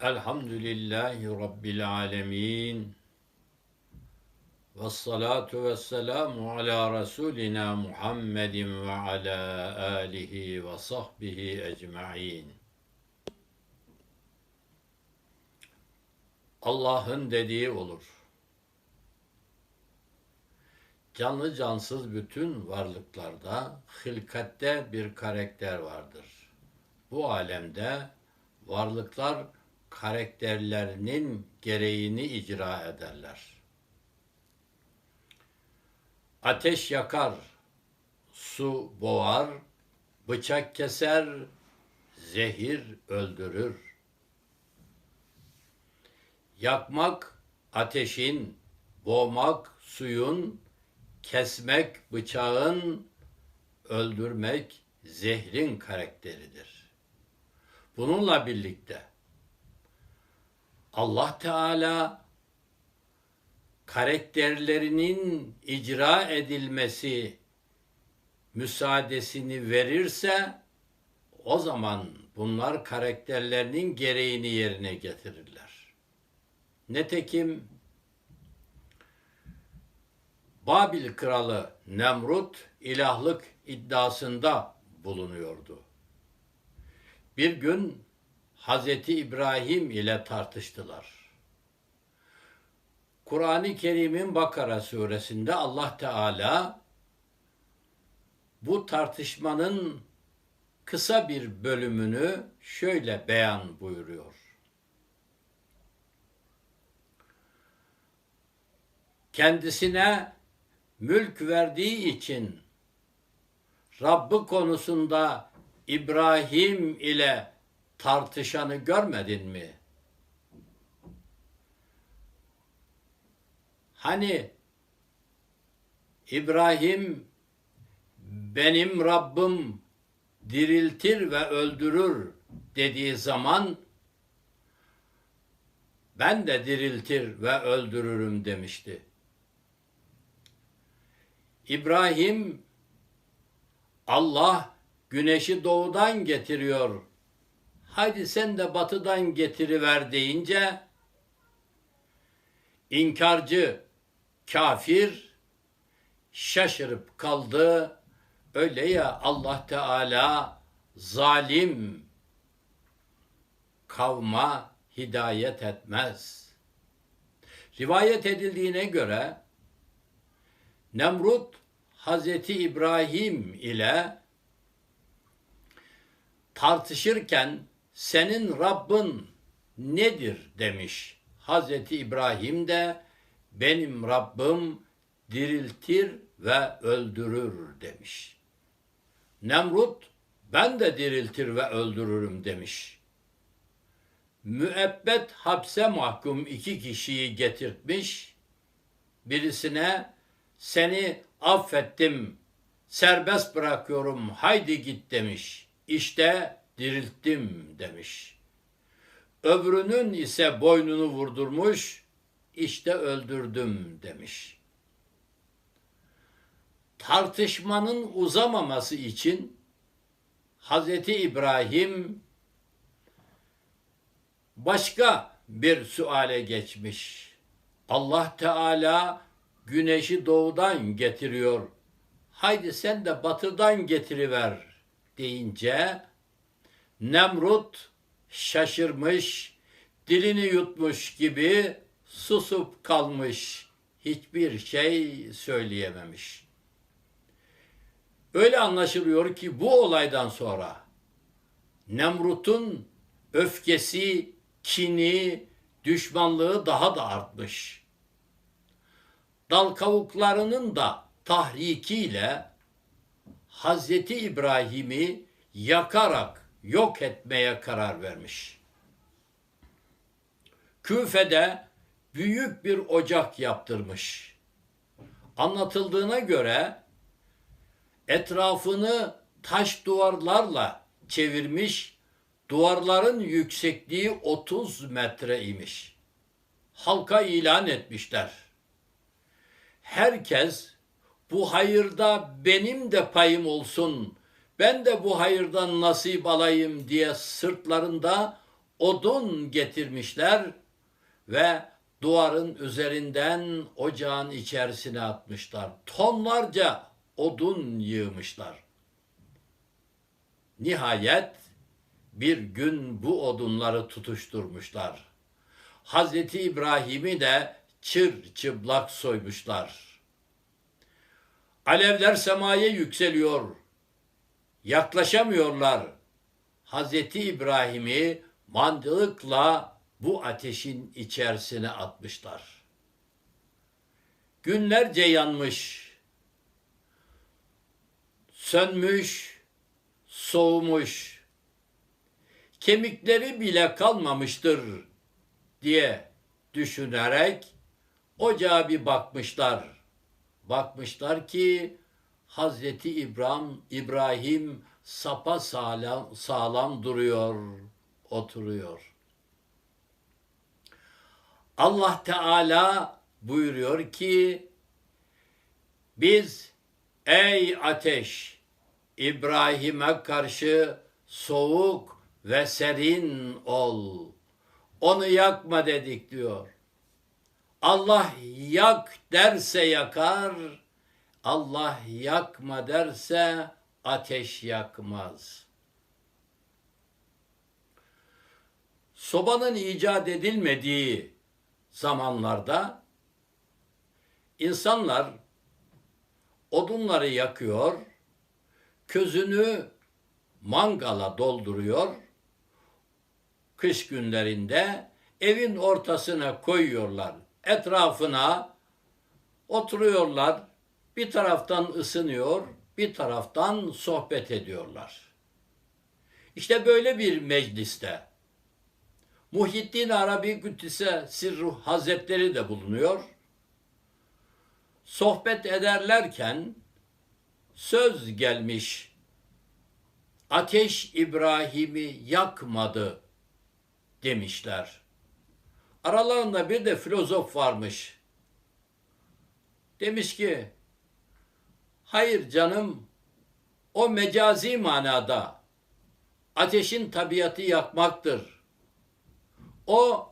Elhamdülillahi Rabbil alemin. Ve salatu ve selamu ala Resulina Muhammedin ve ala alihi ve sahbihi ecma'in. Allah'ın dediği olur. Canlı cansız bütün varlıklarda, hilkatte bir karakter vardır. Bu alemde varlıklar karakterlerinin gereğini icra ederler. Ateş yakar, su boğar, bıçak keser, zehir öldürür. Yakmak ateşin, boğmak suyun, kesmek bıçağın, öldürmek zehrin karakteridir. Bununla birlikte Allah Teala karakterlerinin icra edilmesi müsaadesini verirse o zaman bunlar karakterlerinin gereğini yerine getirirler. Netekim Babil kralı Nemrut ilahlık iddiasında bulunuyordu. Bir gün Hazreti İbrahim ile tartıştılar. Kur'an-ı Kerim'in Bakara suresinde Allah Teala bu tartışmanın kısa bir bölümünü şöyle beyan buyuruyor. Kendisine mülk verdiği için Rabbi konusunda İbrahim ile tartışanı görmedin mi? Hani İbrahim benim Rabbim diriltir ve öldürür dediği zaman ben de diriltir ve öldürürüm demişti. İbrahim Allah güneşi doğudan getiriyor. Haydi sen de batıdan getiriver deyince inkarcı kafir şaşırıp kaldı. Öyle ya Allah Teala zalim kavma hidayet etmez. Rivayet edildiğine göre Nemrut Hazreti İbrahim ile tartışırken senin Rabbin nedir demiş. Hazreti İbrahim de benim Rabbim diriltir ve öldürür demiş. Nemrut ben de diriltir ve öldürürüm demiş. Müebbet hapse mahkum iki kişiyi getirtmiş. Birisine seni affettim, serbest bırakıyorum, haydi git demiş. İşte dirilttim demiş. Öbürünün ise boynunu vurdurmuş, işte öldürdüm demiş. Tartışmanın uzamaması için Hazreti İbrahim başka bir suale geçmiş. Allah Teala güneşi doğudan getiriyor. Haydi sen de batıdan getiriver deyince Nemrut şaşırmış, dilini yutmuş gibi susup kalmış, hiçbir şey söyleyememiş. Öyle anlaşılıyor ki bu olaydan sonra Nemrut'un öfkesi, kini, düşmanlığı daha da artmış. Dal kavuklarının da tahrikiyle Hazreti İbrahim'i yakarak yok etmeye karar vermiş. Küfe'de büyük bir ocak yaptırmış. Anlatıldığına göre etrafını taş duvarlarla çevirmiş, duvarların yüksekliği 30 metre imiş. Halka ilan etmişler. Herkes bu hayırda benim de payım olsun, ben de bu hayırdan nasip alayım diye sırtlarında odun getirmişler ve duvarın üzerinden ocağın içerisine atmışlar. Tonlarca odun yığmışlar. Nihayet bir gün bu odunları tutuşturmuşlar. Hazreti İbrahim'i de çır çıplak soymuşlar. Alevler semaya yükseliyor. Yaklaşamıyorlar. Hazreti İbrahim'i mandılıkla bu ateşin içerisine atmışlar. Günlerce yanmış, sönmüş, soğumuş, kemikleri bile kalmamıştır diye düşünerek ocağa bir bakmışlar. Bakmışlar ki Hazreti İbrahim İbrahim sapa sağlam, sağlam duruyor, oturuyor. Allah Teala buyuruyor ki biz ey ateş İbrahim'e karşı soğuk ve serin ol. Onu yakma dedik diyor. Allah yak derse yakar, Allah yakma derse ateş yakmaz. Sobanın icat edilmediği zamanlarda insanlar odunları yakıyor, közünü mangala dolduruyor, kış günlerinde evin ortasına koyuyorlar. Etrafına oturuyorlar. Bir taraftan ısınıyor, bir taraftan sohbet ediyorlar. İşte böyle bir mecliste Muhyiddin Arabi Güddise Sirruh Hazretleri de bulunuyor. Sohbet ederlerken söz gelmiş. Ateş İbrahim'i yakmadı demişler. Aralarında bir de filozof varmış. Demiş ki, hayır canım, o mecazi manada ateşin tabiatı yakmaktır. O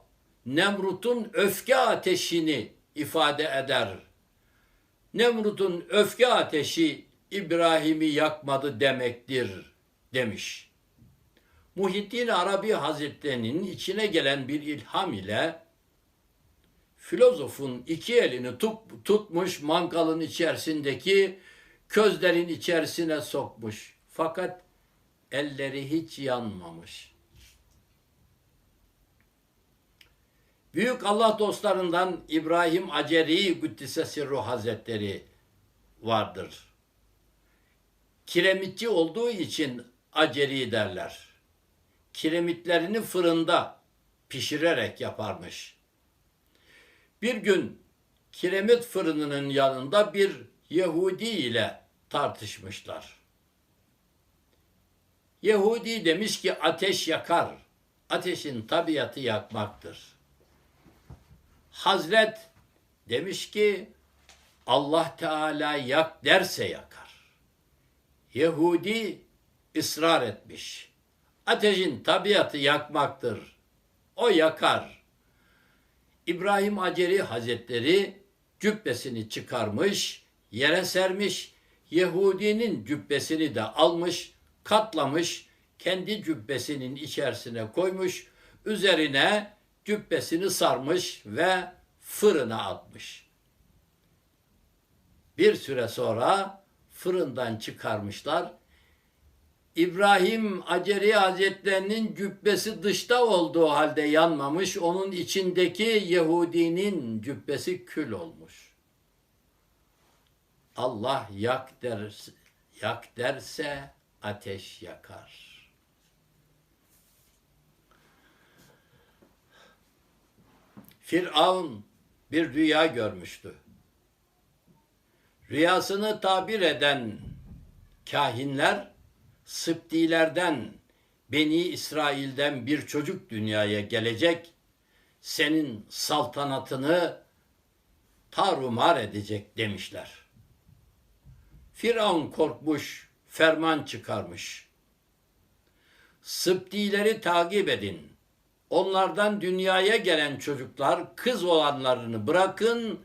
Nemrut'un öfke ateşini ifade eder. Nemrut'un öfke ateşi İbrahim'i yakmadı demektir demiş. Muhittin Arabi Hazretleri'nin içine gelen bir ilham ile filozofun iki elini tut, tutmuş mangalın içerisindeki közlerin içerisine sokmuş. Fakat elleri hiç yanmamış. Büyük Allah dostlarından İbrahim Aceri Güddise Sirru Hazretleri vardır. Kiremitçi olduğu için Aceri derler. Kiremitlerini fırında pişirerek yaparmış. Bir gün kiremit fırınının yanında bir Yahudi ile tartışmışlar. Yahudi demiş ki ateş yakar. Ateşin tabiatı yakmaktır. Hazret demiş ki Allah Teala yak derse yakar. Yahudi ısrar etmiş. Ateşin tabiatı yakmaktır. O yakar. İbrahim Aceri Hazretleri cübbesini çıkarmış, yere sermiş, Yahudinin cübbesini de almış, katlamış, kendi cübbesinin içerisine koymuş, üzerine cübbesini sarmış ve fırına atmış. Bir süre sonra fırından çıkarmışlar. İbrahim Aceri Hazretlerinin cübbesi dışta olduğu halde yanmamış, onun içindeki Yahudinin cübbesi kül olmuş. Allah yak derse, yak derse ateş yakar. Firavun bir rüya görmüştü. Rüyasını tabir eden kahinler Sıptilerden, Beni İsrail'den bir çocuk dünyaya gelecek, senin saltanatını tarumar edecek demişler. Firavun korkmuş, ferman çıkarmış. Sıptileri takip edin. onlardan dünyaya gelen çocuklar kız olanlarını bırakın,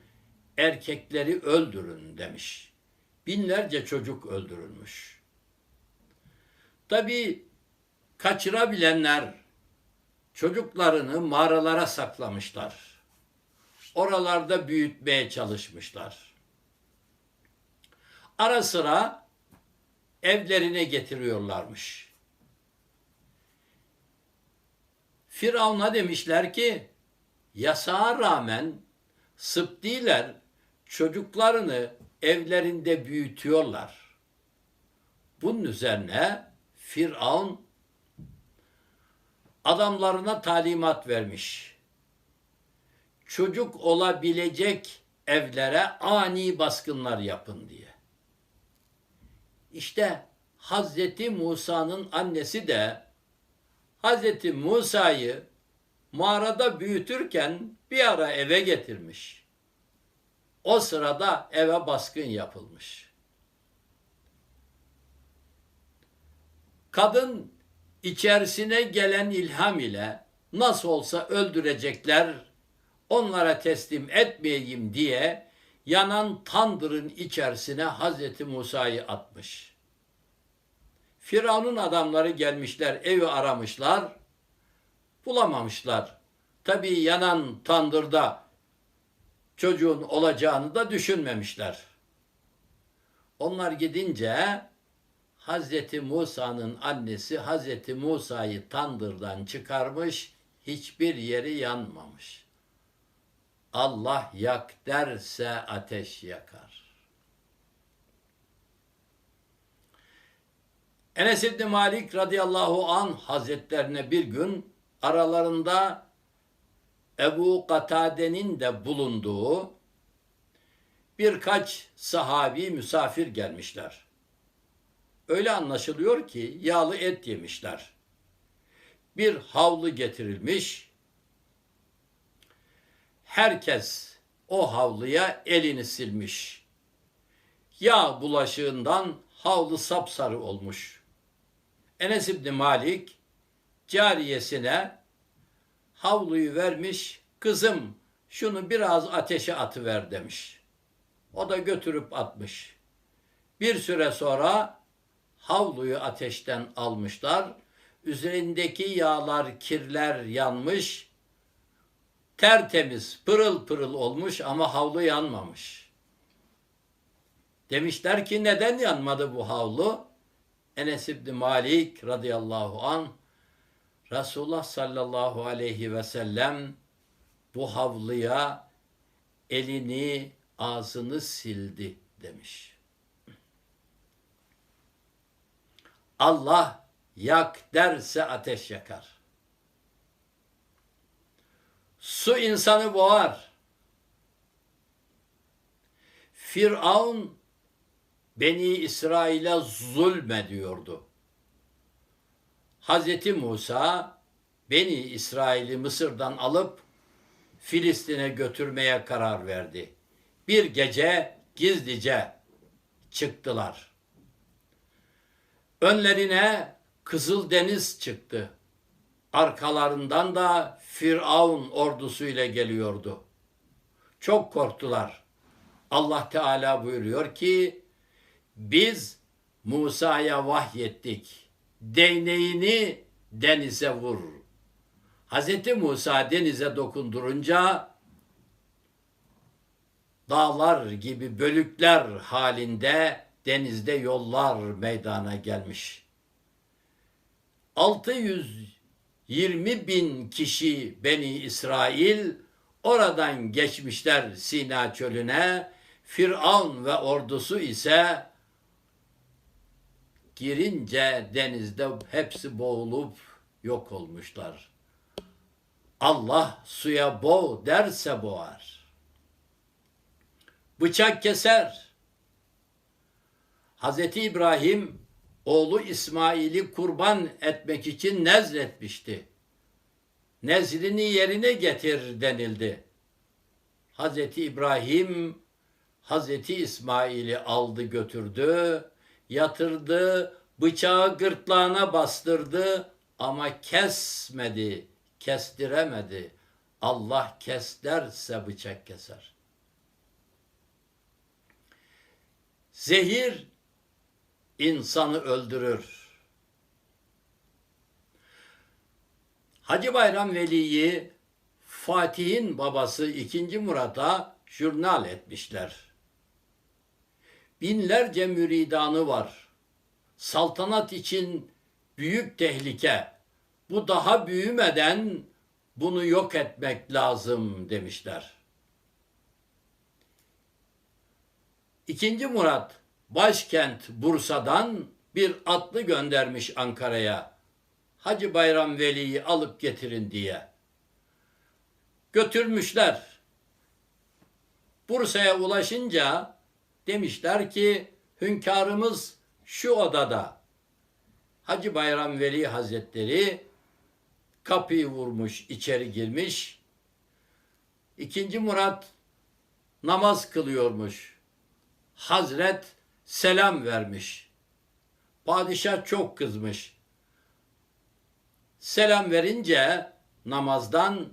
erkekleri öldürün demiş. Binlerce çocuk öldürülmüş. Tabi kaçırabilenler çocuklarını mağaralara saklamışlar. Oralarda büyütmeye çalışmışlar. Ara sıra evlerine getiriyorlarmış. Firavun'a demişler ki yasağa rağmen Sıbdiler çocuklarını evlerinde büyütüyorlar. Bunun üzerine Firavun adamlarına talimat vermiş. Çocuk olabilecek evlere ani baskınlar yapın diye. İşte Hazreti Musa'nın annesi de Hazreti Musa'yı mağarada büyütürken bir ara eve getirmiş. O sırada eve baskın yapılmış. Kadın içerisine gelen ilham ile nasıl olsa öldürecekler, onlara teslim etmeyeyim diye yanan tandırın içerisine Hazreti Musa'yı atmış. Firavun'un adamları gelmişler, evi aramışlar, bulamamışlar. Tabii yanan tandırda çocuğun olacağını da düşünmemişler. Onlar gidince Hazreti Musa'nın annesi Hazreti Musa'yı tandırdan çıkarmış, hiçbir yeri yanmamış. Allah yak derse ateş yakar. Enes İbni Malik radıyallahu an hazretlerine bir gün aralarında Ebu Katade'nin de bulunduğu birkaç sahabi misafir gelmişler. Öyle anlaşılıyor ki yağlı et yemişler. Bir havlu getirilmiş. Herkes o havluya elini silmiş. Yağ bulaşığından havlu sapsarı olmuş. Enes İbni Malik cariyesine havluyu vermiş. Kızım şunu biraz ateşe atıver demiş. O da götürüp atmış. Bir süre sonra havluyu ateşten almışlar. Üzerindeki yağlar, kirler yanmış. Tertemiz, pırıl pırıl olmuş ama havlu yanmamış. Demişler ki neden yanmadı bu havlu? Enes İbni Malik radıyallahu an Resulullah sallallahu aleyhi ve sellem bu havluya elini ağzını sildi demiş. Allah yak derse ateş yakar. Su insanı boğar. Firavun Beni İsrail'e zulmediyordu. Hazreti Musa Beni İsrail'i Mısır'dan alıp Filistin'e götürmeye karar verdi. Bir gece gizlice çıktılar. Önlerine Kızıl Deniz çıktı. Arkalarından da Firavun ordusuyla geliyordu. Çok korktular. Allah Teala buyuruyor ki biz Musa'ya vahyettik. Değneğini denize vur. Hazreti Musa denize dokundurunca dağlar gibi bölükler halinde denizde yollar meydana gelmiş. 620 bin kişi Beni İsrail oradan geçmişler Sina çölüne. Firavun ve ordusu ise girince denizde hepsi boğulup yok olmuşlar. Allah suya boğ derse boğar. Bıçak keser. Hazreti İbrahim oğlu İsmail'i kurban etmek için nezretmişti. Nezrini yerine getir denildi. Hazreti İbrahim Hazreti İsmail'i aldı götürdü, yatırdı, bıçağı gırtlağına bastırdı ama kesmedi, kestiremedi. Allah kes derse bıçak keser. Zehir insanı öldürür. Hacı Bayram Veli'yi Fatih'in babası 2. Murat'a jurnal etmişler. Binlerce müridanı var. Saltanat için büyük tehlike. Bu daha büyümeden bunu yok etmek lazım demişler. İkinci Murat başkent Bursa'dan bir atlı göndermiş Ankara'ya. Hacı Bayram Veli'yi alıp getirin diye. Götürmüşler. Bursa'ya ulaşınca demişler ki hünkârımız şu odada. Hacı Bayram Veli Hazretleri kapıyı vurmuş, içeri girmiş. İkinci Murat namaz kılıyormuş. Hazret selam vermiş. Padişah çok kızmış. Selam verince namazdan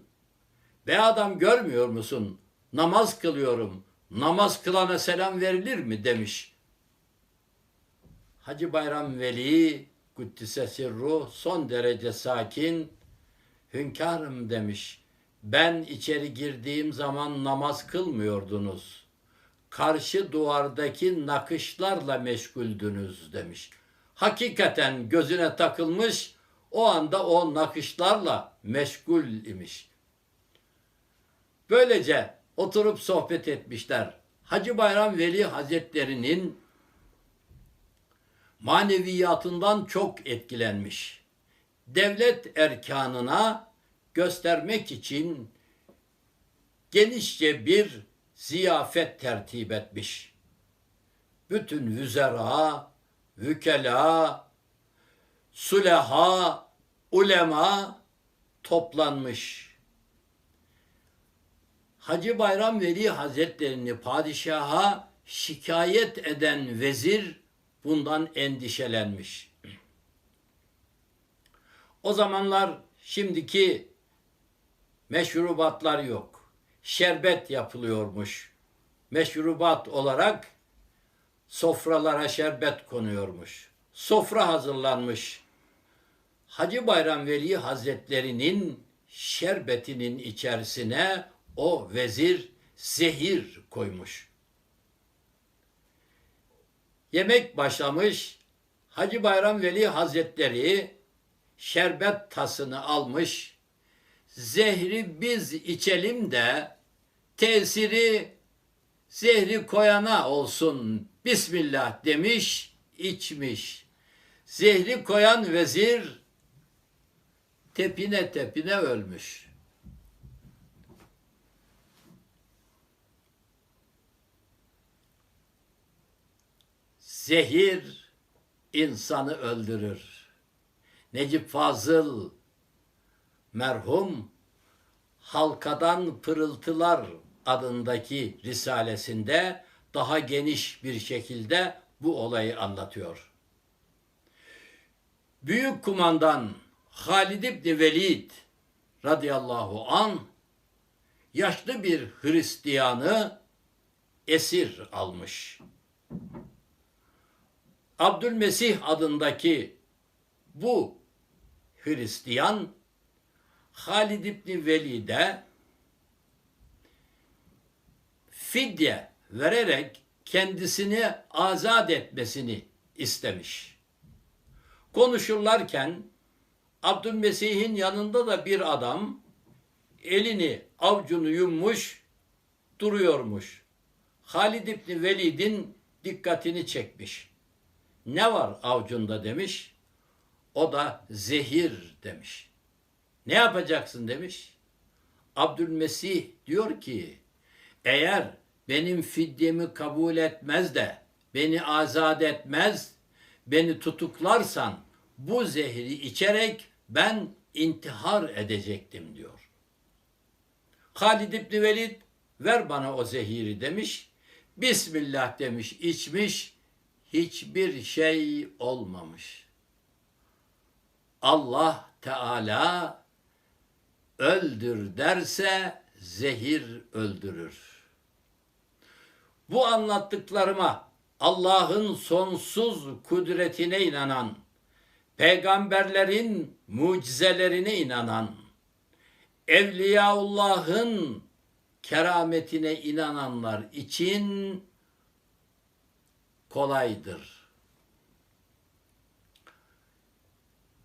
be adam görmüyor musun? Namaz kılıyorum. Namaz kılana selam verilir mi demiş. Hacı Bayram Veli Kuddise Sirru son derece sakin hünkârım demiş. Ben içeri girdiğim zaman namaz kılmıyordunuz. Karşı duvardaki nakışlarla meşguldünüz demiş. Hakikaten gözüne takılmış o anda o nakışlarla meşgul imiş. Böylece oturup sohbet etmişler. Hacı Bayram Veli Hazretleri'nin maneviyatından çok etkilenmiş. Devlet erkanına göstermek için genişçe bir ziyafet tertip etmiş. Bütün vüzera, vükela, suleha, ulema toplanmış. Hacı Bayram Veli Hazretlerini padişaha şikayet eden vezir bundan endişelenmiş. O zamanlar şimdiki meşrubatlar yok. Şerbet yapılıyormuş. Meşrubat olarak sofralara şerbet konuyormuş. Sofra hazırlanmış. Hacı Bayram Veli Hazretlerinin şerbetinin içerisine o vezir zehir koymuş. Yemek başlamış. Hacı Bayram Veli Hazretleri şerbet tasını almış. Zehri biz içelim de tesiri zehri koyana olsun. Bismillah demiş, içmiş. Zehri koyan vezir tepine tepine ölmüş. Zehir insanı öldürür. Necip Fazıl merhum Halkadan Pırıltılar adındaki risalesinde daha geniş bir şekilde bu olayı anlatıyor. Büyük kumandan Halid İbni Velid radıyallahu an yaşlı bir Hristiyanı esir almış. Abdülmesih adındaki bu Hristiyan Halid İbni Velid'e fidye vererek kendisini azat etmesini istemiş. Konuşurlarken Abdülmesih'in yanında da bir adam elini avcunu yummuş duruyormuş. Halid İbni Velid'in dikkatini çekmiş. Ne var avcunda demiş. O da zehir demiş. Ne yapacaksın demiş. Abdülmesih diyor ki eğer benim fidyemi kabul etmez de beni azat etmez, beni tutuklarsan bu zehri içerek ben intihar edecektim diyor. Halid İbni Velid ver bana o zehiri demiş. Bismillah demiş içmiş hiçbir şey olmamış. Allah Teala öldür derse zehir öldürür. Bu anlattıklarıma Allah'ın sonsuz kudretine inanan, peygamberlerin mucizelerine inanan, Evliyaullah'ın kerametine inananlar için kolaydır.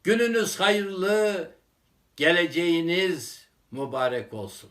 Gününüz hayırlı, geleceğiniz mübarek olsun.